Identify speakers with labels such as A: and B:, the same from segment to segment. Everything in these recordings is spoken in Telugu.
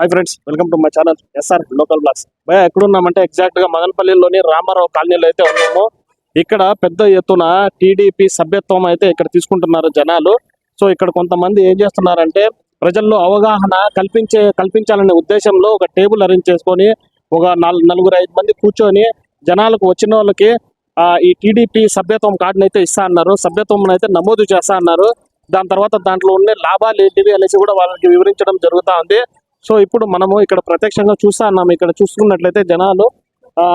A: Hi friends welcome to my channel SR local blogs. భయ ఎక్కడున్నామంటే ఎగ్జాక్ట్గా మదనపల్లిలోని రామారావు కాలనీలో అయితే ఉన్నాము. ఇక్కడ పెద్ద ఎత్తున టీడీపీ సభ్యత్వం అయితే ఇక్కడ తీసుకుంటున్నారు జనాలు. సో ఇక్కడ కొంతమంది ఏం చేస్తున్నారంటే ప్రజల్లో అవగాహన కల్పించే కల్పించాలనే ఉద్దేశంలో ఒక టేబుల్ అరేంజ్ చేసుకొని ఒక నాలుగు నలుగురు ఐదు మంది కూర్చొని జనాలకు వచ్చిన వాళ్ళకి ఈ టీడీపీ సభ్యత్వం కార్డుని అయితే ఇస్తా అన్నారు. సభ్యత్వం అయితే నమోదు చేస్తా అన్నారు. దాని తర్వాత దాంట్లో ఉండే లాభాలు ఏంటివి అనేసి కూడా వాళ్ళకి వివరించడం జరుగుతా ఉంది. సో ఇప్పుడు మనము ఇక్కడ ప్రత్యక్షంగా చూస్తా ఉన్నాము ఇక్కడ చూసుకున్నట్లయితే జనాలు ఆ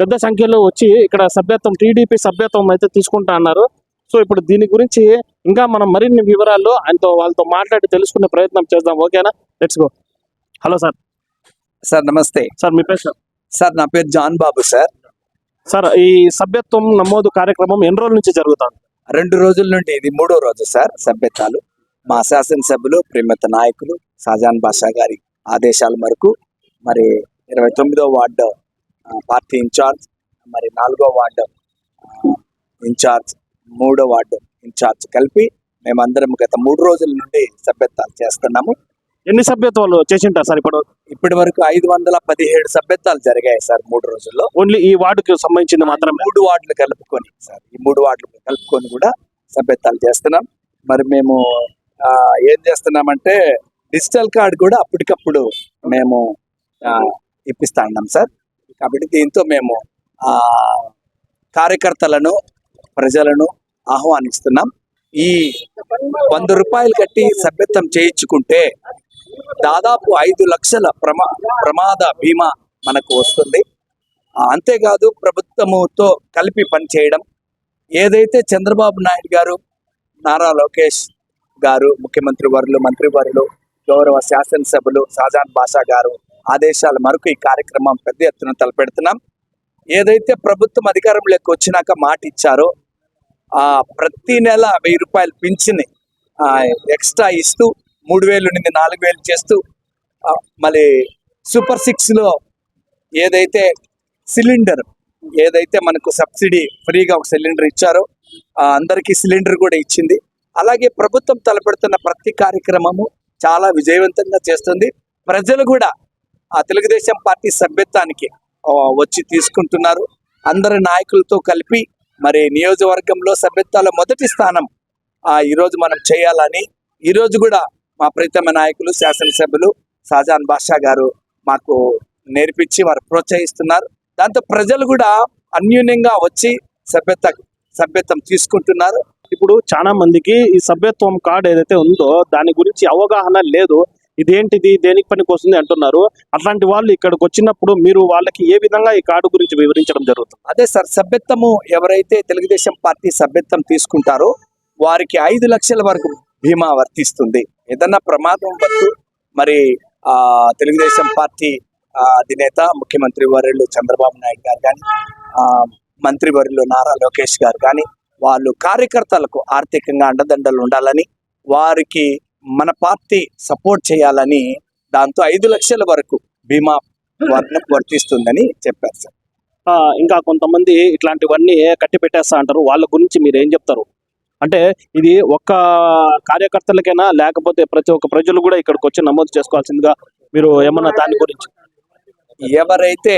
A: పెద్ద సంఖ్యలో వచ్చి ఇక్కడ సభ్యత్వం టీడీపీ సభ్యత్వం అయితే తీసుకుంటా అన్నారు. సో ఇప్పుడు దీని గురించి ఇంకా మనం మరిన్ని వివరాలు ఆయనతో వాళ్ళతో మాట్లాడి తెలుసుకునే ప్రయత్నం చేద్దాం. ఓకేనా? Let's go hello sir
B: sir నమస్తే.
A: సార్ మీ పేరు సార్
B: సార్ నా పేరు జాన్ బాబు సార్.
A: సార్ ఈ సభ్యత్వం నమోదు కార్యక్రమం ఎన్ని రోజుల నుంచి జరుగుతుంది?
B: రెండు రోజుల నుండి ఇది మూడో రోజు సార్ సభ్యతాలు మా శాసనసభ్యులు ప్రేమత నాయకులు షాజాన్ బాషా గారి ఆదేశాల మేరకు మరి ఇరవై తొమ్మిదో వార్డు పార్టీ ఇన్ఛార్జ్ మరి నాలుగో వార్డు ఇన్ఛార్జ్ మూడో వార్డు ఇన్ఛార్జ్ కలిపి మేమందరం గత మూడు రోజుల నుండి సభ్యత్వాలు చేస్తున్నాము.
A: ఎన్ని సభ్యత్వాలు చేసింటారు సార్ ఇప్పుడు
B: ఇప్పటి వరకు ఐదు వందల పదిహేడు సభ్యతాలు జరిగాయి సార్ మూడు రోజుల్లో.
A: ఓన్లీ ఈ వార్డుకి సంబంధించింది మాత్రమే?
B: మూడు వార్డులు కలుపుకొని సార్ ఈ మూడు వార్డులు కలుపుకొని కూడా సభ్యతాలు చేస్తున్నాం. మరి మేము ఏం చేస్తున్నామంటే డిజిటల్ కార్డ్ కూడా అప్పటికప్పుడు మేము ఇప్పిస్తా ఉన్నాం సార్. కాబట్టి దీంతో మేము ఆ కార్యకర్తలను ప్రజలను ఆహ్వానిస్తున్నాం. ఈ వంద రూపాయలు కట్టి సభ్యత్వం చేయించుకుంటే దాదాపు ఐదు లక్షల ప్రమా ప్రమాద బీమా మనకు వస్తుంది. అంతేకాదు ప్రభుత్వముతో కలిపి పనిచేయడం. ఏదైతే చంద్రబాబు నాయుడు గారు నారా లోకేష్ గారు ముఖ్యమంత్రి వర్యులు మంత్రి వర్యులు గౌరవ శాసనసభ్యులు షాజాన్ బాషా గారు ఆదేశాల మేరకు ఈ కార్యక్రమం పెద్ద ఎత్తున తలపెడుతున్నాం. ఏదైతే ప్రభుత్వం అధికారంలోకి వచ్చినాక మాట ఇచ్చారో ఆ ప్రతి నెల వెయ్యి రూపాయలు పింఛని ఎక్స్ట్రా ఇస్తూ మూడు వేలు నుండి నాలుగు వేలు చేస్తూ మళ్ళీ సూపర్ సిక్స్లో ఏదైతే సిలిండర్ ఏదైతే మనకు సబ్సిడీ ఫ్రీగా ఒక సిలిండర్ ఇచ్చారో అందరికీ సిలిండర్ కూడా ఇచ్చింది. అలాగే ప్రభుత్వం తలపెడుతున్న ప్రతి కార్యక్రమము చాలా విజయవంతంగా చేస్తుంది. ప్రజలు కూడా ఆ తెలుగుదేశం పార్టీ సభ్యత్వానికి వచ్చి తీసుకుంటున్నారు. అందరి నాయకులతో కలిపి మరి నియోజకవర్గంలో సభ్యత్వాల మొదటి స్థానం ఆ ఈరోజు మనం చేయాలని ఈరోజు కూడా మా ప్రీతమ నాయకులు శాసనసభ్యులు షాజాన్ బాషా గారు మాకు నేర్పించి వారు ప్రోత్సహిస్తున్నారు. దాంతో ప్రజలు కూడా అన్యూన్యంగా వచ్చి సభ్యత సభ్యత్వం తీసుకుంటున్నారు.
A: ఇప్పుడు చాలా మందికి ఈ సభ్యత్వం కార్డు ఏదైతే ఉందో దాని గురించి అవగాహన లేదు. ఇదేంటిది దేనికి పనికి వస్తుంది అంటున్నారు. అట్లాంటి వాళ్ళు ఇక్కడికి వచ్చినప్పుడు మీరు వాళ్ళకి ఏ విధంగా ఈ కార్డు గురించి వివరించడం జరుగుతుంది?
B: అదే సార్ సభ్యత్వము ఎవరైతే తెలుగుదేశం పార్టీ సభ్యత్వం తీసుకుంటారో వారికి ఐదు లక్షల వరకు బీమా వర్తిస్తుంది. ఏదన్నా ప్రమాదం వద్దు. మరి ఆ తెలుగుదేశం పార్టీ అధినేత ముఖ్యమంత్రి వర్యులు చంద్రబాబు నాయుడు గారు కానీ ఆ మంత్రి వర్యులు నారా లోకేష్ గారు కానీ వాళ్ళు కార్యకర్తలకు ఆర్థికంగా అండదండలు ఉండాలని వారికి మన పార్టీ సపోర్ట్ చేయాలని దాంతో ఐదు లక్షల వరకు బీమా వర్ణం వర్తిస్తుందని చెప్పారు సార్.
A: ఇంకా కొంతమంది ఇట్లాంటివన్నీ కట్టి పెట్టేస్తా అంటారు. వాళ్ళ గురించి మీరు ఏం చెప్తారు? అంటే ఇది ఒక్క కార్యకర్తలకైనా లేకపోతే ప్రతి ఒక్క ప్రజలు కూడా ఇక్కడికి వచ్చి నమోదు చేసుకోవాల్సిందిగా మీరు ఏమన్నా దాని గురించి?
B: ఎవరైతే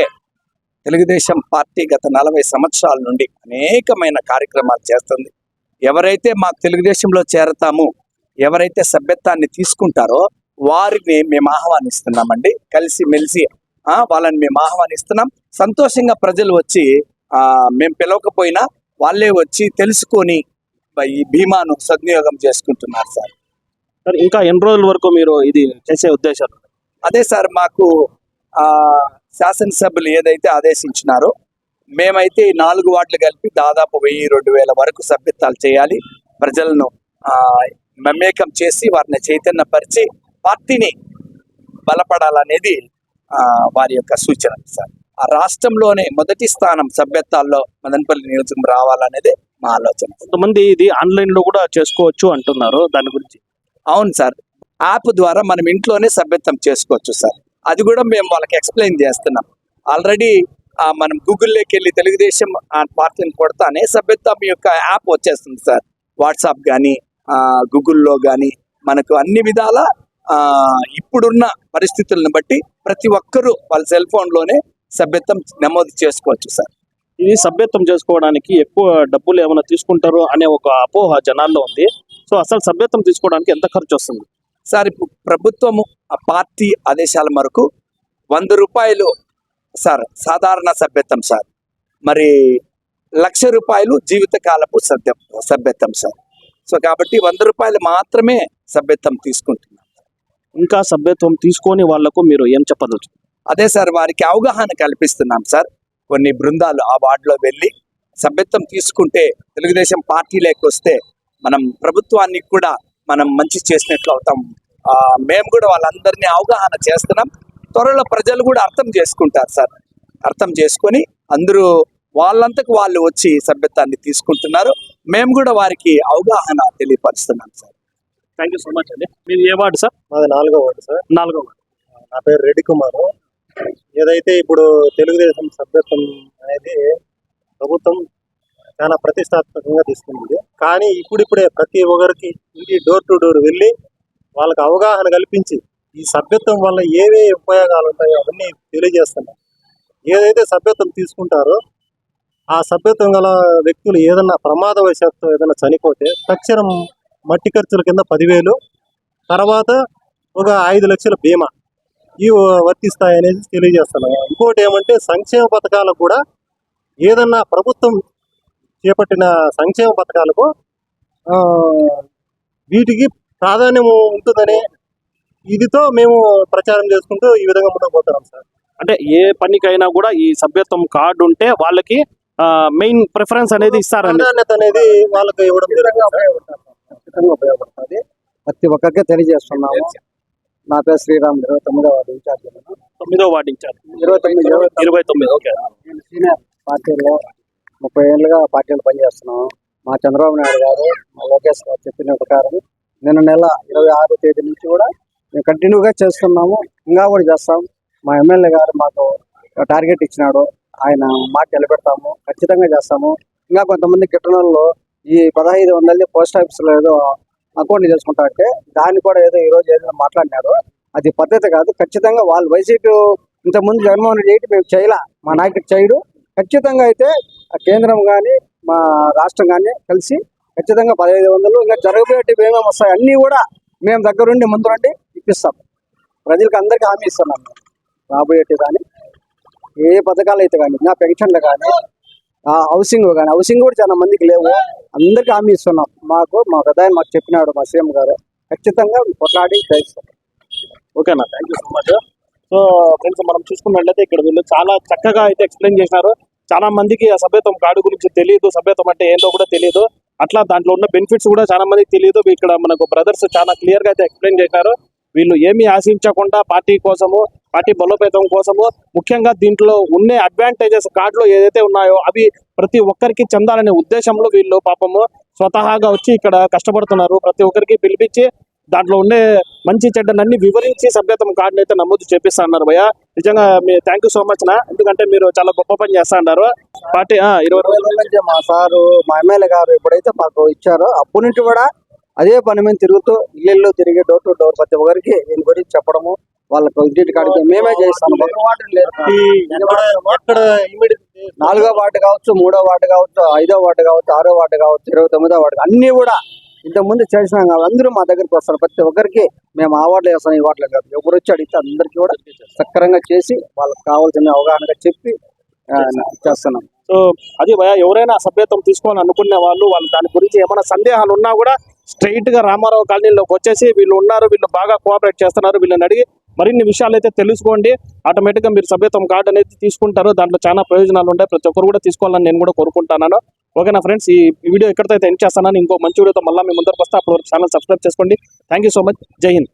B: తెలుగుదేశం పార్టీ గత నలభై సంవత్సరాల నుండి అనేకమైన కార్యక్రమాలు చేస్తుంది ఎవరైతే మాకు తెలుగుదేశంలో చేరతాము ఎవరైతే సభ్యత్వాన్ని తీసుకుంటారో వారిని మేము ఆహ్వానిస్తున్నామండి. కలిసి మెలిసి వాళ్ళని మేము ఆహ్వానిస్తున్నాం. సంతోషంగా ప్రజలు వచ్చి మేము పిలవకపోయినా వాళ్ళే వచ్చి తెలుసుకొని ఈ బీమాను సద్వినియోగం చేసుకుంటున్నారు సార్.
A: సార్ ఇంకా ఎన్ని రోజుల వరకు మీరు ఇది చేసే ఉద్దేశాలు?
B: అదే సార్ మాకు ఆ శాసనసభ్యులు ఏదైతే ఆదేశించినారో మేమైతే ఈ నాలుగు వార్డులు కలిపి దాదాపు వెయ్యి రెండు వేల వరకు సభ్యత్వాలు చేయాలి. ప్రజలను ఆ మమేకం చేసి వారిని చైతన్యపరిచి పార్టీని బలపడాలనేది వారి యొక్క సూచన సార్. ఆ రాష్ట్రంలోనే మొదటి స్థానం సభ్యత్వాల్లో మదనపల్లి నియోజకం రావాలనేది మా ఆలోచన.
A: కొంతమంది ఇది ఆన్లైన్లో కూడా చేసుకోవచ్చు అంటున్నారు. దాని గురించి.
B: అవును సార్. యాప్ ద్వారా మనం ఇంట్లోనే సభ్యత్వం చేసుకోవచ్చు సార్. అది కూడా మేము వాళ్ళకి ఎక్స్ప్లెయిన్ చేస్తున్నాం. ఆల్రెడీ మనం గూగుల్లోకి వెళ్ళి తెలుగుదేశం పార్టీని కొడతానే సభ్యత్వం యొక్క యాప్ వచ్చేస్తుంది సార్. వాట్సాప్ కానీ గూగుల్లో కానీ మనకు అన్ని విధాల ఇప్పుడున్న పరిస్థితులను బట్టి ప్రతి ఒక్కరూ వాళ్ళ సెల్ ఫోన్లోనే సభ్యత్వం నమోదు చేసుకోవచ్చు సార్.
A: ఇది సభ్యత్వం చేసుకోవడానికి ఎక్కువ డబ్బులు ఏమైనా తీసుకుంటారు అనే ఒక అపోహ జనాల్లో ఉంది. సో అసలు సభ్యత్వం తీసుకోవడానికి ఎంత ఖర్చు వస్తుంది?
B: సార్ ఇప్పుడు ప్రభుత్వము ఆ పార్టీ ఆదేశాల మేరకు వంద రూపాయలు సార్ సాధారణ సభ్యత్వం సార్. మరి లక్ష రూపాయలు జీవితకాలపు సభ్యం సభ్యత్వం సార్. సో కాబట్టి వంద రూపాయలు మాత్రమే సభ్యత్వం తీసుకుంటున్నాం.
A: ఇంకా సభ్యత్వం తీసుకొని వాళ్ళకు మీరు ఏం చెప్పదలుచు
B: అదే సార్ వారికి అవగాహన కల్పిస్తున్నాం సార్. కొన్ని బృందాలు ఆ వార్డులో వెళ్ళి సభ్యత్వం తీసుకుంటే తెలుగుదేశం పార్టీలోకి వస్తే మనం ప్రభుత్వానికి కూడా మనం మంచి చేసినట్లు అవుతాం. ఆ, మేము కూడా వాళ్ళందరినీ అవగాహన చేస్తున్నాం. త్వరలో ప్రజలు కూడా అర్థం చేసుకుంటారు సార్. అర్థం చేసుకొని అందరూ వాళ్ళంతకు వాళ్ళు వచ్చి సభ్యత్వాన్ని తీసుకుంటున్నారు. మేము కూడా వారికి అవగాహన తెలియపరుస్తున్నాం sir.
A: Thank you so much అండి. మీరు ఏ వార్డు సార్?
C: మాది నాలుగో వార్డు సార్.
A: నాలుగో వార్డు.
C: నా పేరు రెడ్డి కుమార్. ఏదైతే ఇప్పుడు తెలుగుదేశం సభ్యత్వం అనేది ప్రభుత్వం చాలా ప్రతిష్టాత్మకంగా తీసుకుంది. కానీ ఇప్పుడిప్పుడే ప్రతి ఒక్కరికి ఇంటి డోర్ టు డోర్ వెళ్ళి వాళ్ళకి అవగాహన కల్పించి ఈ సభ్యత్వం వల్ల ఏవే ఉపయోగాలు ఉంటాయో అవన్నీ తెలియజేస్తున్నాం ఏదైతే సభ్యత్వం తీసుకుంటారో ఆ సభ్యత్వం గల వ్యక్తులు ఏదన్నా ప్రమాదవశాత్తు ఏదైనా చనిపోతే తక్షణం మట్టి ఖర్చుల కింద పదివేలు తర్వాత ఒక ఐదు లక్షల బీమా ఇవి వర్తిస్తాయి అనేది తెలియజేస్తున్నాం. ఇంకోటి ఏమంటే సంక్షేమ పథకాలకు కూడా ఏదన్నా ప్రభుత్వం చేపట్టిన సంక్షేమ పథకాలకు ఆ, వీటికి ప్రాధాన్యం ఉంటుందనే ఇదితో మేము ప్రచారం చేసుకుంటూ ఈ విధంగా ముందుకు పోతున్నాం సార్.
A: అంటే ఏ పనికైనా కూడా ఈ సభ్యత్వం కార్డు ఉంటే వాళ్ళకి మెయిన్ ప్రిఫరెన్స్ అనేది ఇస్తారండి.
C: ప్రాధాన్యత అనేది వాళ్ళకి ఇవ్వడం జరుగుతుంది ఖచ్చితంగా ఉపయోగపడుతుంది. ప్రతి ఒక్కరికి తెలియజేస్తున్నాము. నా పేరు శ్రీరామ్ ఇరవై తొమ్మిదవ వార్డు ఇన్ఛార్జ్.
A: తొమ్మిదో వార్డు ఇచ్చారు
C: ఇరవై తొమ్మిది ఇరవై
A: తొమ్మిది. ఓకే.
C: నేను సీనియర్ పార్టీలో ముప్పై ఏళ్ళుగా పార్టీలో పనిచేస్తున్నాను. మా చంద్రబాబు నాయుడు గారు మా లోకేష్ గారు చెప్పిన ప్రకారం నిన్న నెల ఇరవై ఆరో తేదీ నుంచి కూడా మేము కంటిన్యూగా చేస్తున్నాము. ఇంకా కూడా చేస్తాం. మా ఎమ్మెల్యే గారు మాకు టార్గెట్ ఇచ్చినాడు. ఆయన మాట నిలబెడతాము. ఖచ్చితంగా చేస్తాము. ఇంకా కొంతమంది గిట్టనల్లో ఈ పదహైదు వందలది పోస్ట్ ఆఫీస్లో ఏదో అకౌంట్ చేసుకుంటా అంటే దాన్ని కూడా ఏదో ఈ రోజు ఏదో మాట్లాడినారు అది పద్ధతి కాదు. ఖచ్చితంగా వాళ్ళు వైసీపీ ఇంతకుముందు జగన్మోహన్ రెడ్డి ఏంటి మేము చేయలా. మా నాయకుడు చేయడు. ఖచ్చితంగా అయితే ఆ కేంద్రం కానీ మా రాష్ట్రం కానీ కలిసి ఖచ్చితంగా పదహైదు వందలు ఇంకా జరగబోయేటివి ఏమేమి వస్తాయి అన్నీ కూడా మేము దగ్గరుండి ముందు నుండి ఇప్పిస్తాం. ప్రజలకు అందరికీ హామీ ఇస్తున్నాం రాబోయేటి రాబోయేటివి కానీ ఏ పథకాలు అయితే కానీ నా పెన్షన్లు కానీ హౌసింగ్ కానీ. హౌసింగ్ కూడా చాలా మందికి లేవు. అందరికీ హామీ ఇస్తున్నాం. మాకు మా ప్రధాని మాకు చెప్పినాడు మా సీఎం గారు. ఖచ్చితంగా కొట్లాడి
A: ఓకేనా thank you so much so friends మనం చూసుకున్నట్లయితే ఇక్కడ వీళ్ళు చాలా చక్కగా అయితే ఎక్స్ప్లెయిన్ చేసినారు. చాలా మందికి ఆ సభ్యత్వం కార్డు గురించి తెలియదు సభ్యత్వం అంటే ఏంటో కూడా తెలియదు అట్లా దాంట్లో ఉన్న బెనిఫిట్స్ కూడా చాలా మందికి తెలియదు ఇక్కడ మనకు బ్రదర్స్ చాలా క్లియర్గా అయితే ఎక్స్ప్లెయిన్ చేశారు వీళ్ళు ఏమీ ఆశించకుండా పార్టీ కోసము పార్టీ బలోపేతం కోసము ముఖ్యంగా దీంట్లో ఉన్న అడ్వాంటేజెస్ కార్డులో ఏదైతే ఉన్నాయో అవి ప్రతి ఒక్కరికి చెందాలనే ఉద్దేశంలో వీళ్ళు పాపము స్వతహాగా వచ్చి ఇక్కడ కష్టపడుతున్నారు. ప్రతి ఒక్కరికి పిలిపించి దాంట్లో ఉండే మంచి చెడ్డలన్నీ వివరించి సభ్యత్వం కార్డుని అయితే నమోదు చేపిస్తా భయ భయ్య. నిజంగా మీ థ్యాంక్ యూ సో మచ్ నా. ఎందుకంటే మీరు చాలా గొప్ప పని చేస్తా అన్నారు పార్టీ ఆ, ఇరవై రోజుల
C: రోజుల నుంచి మా సారు మా ఎమ్మెల్యే గారు ఎప్పుడైతే మాకు ఇచ్చారో. అప్పటి నుంచి కూడా అదే పని మీద తిరుగుతూ ఇల్లు తిరిగి డోర్ టు డోర్ ప్రతి ఒక్కరికి దీని గురించి చెప్పడము వాళ్ళకి ఇంటి కాడికి మేమే చేస్తాము నాలుగో వార్డు కావచ్చు మూడో వార్డు కావచ్చు ఐదో వార్డు కావచ్చు ఆరో వార్డు కావచ్చు ఇరవై తొమ్మిదో వార్డు అన్ని కూడా ఇంతకుముందు చేసినాం కాబట్టి అందరూ మా దగ్గరికి వస్తారు. ప్రతి ఒక్కరికి మేము ఆ వార్డులో చేస్తాం ఈ వార్డులో కాదు. ఎవరు వచ్చి అడిగితే అందరికీ కూడా సక్రంగా చేసి వాళ్ళకి కావాల్సిన అవగాహనగా చెప్పి చేస్తున్నాం.
A: సో అది భయ ఎవరైనా సభ్యత్వం తీసుకోవాలని అనుకునే వాళ్ళు వాళ్ళు దాని గురించి ఏమైనా సందేహాలు ఉన్నా కూడా స్ట్రైట్గా రామారావు కాలనీలోకి వచ్చేసి వీళ్ళు ఉన్నారు వీళ్ళు బాగా కోఆపరేట్ చేస్తున్నారు. వీళ్ళని అడిగి మరిన్ని విషయాలు అయితే తెలుసుకోండి. ఆటోమేటిక్గా మీరు సభ్యత్వం కార్డు అనేది తీసుకుంటారు. దాంట్లో చాలా ప్రయోజనాలు ఉంటాయి. ప్రతి ఒక్కరు కూడా తీసుకోవాలని నేను కూడా కోరుకుంటున్నాను. ఓకేనా ఫ్రెండ్స్ ఈ వీడియో ఎక్కడితో అయితే ఎండ్ చేస్తానని ఇంకో మంచి వీడియోతో మళ్ళీ మీ ముందరకు వస్తే అప్పుడు ఛానల్ సబ్స్క్రైబ్ చేసుకోండి. Thank you so much Jai Hind